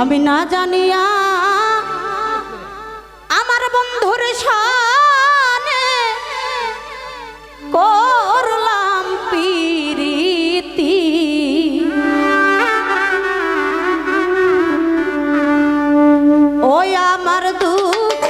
আমি না জানিয়া আমার বন্ধুর সানে করলাম পিরিতি। ওই আমার দুঃখ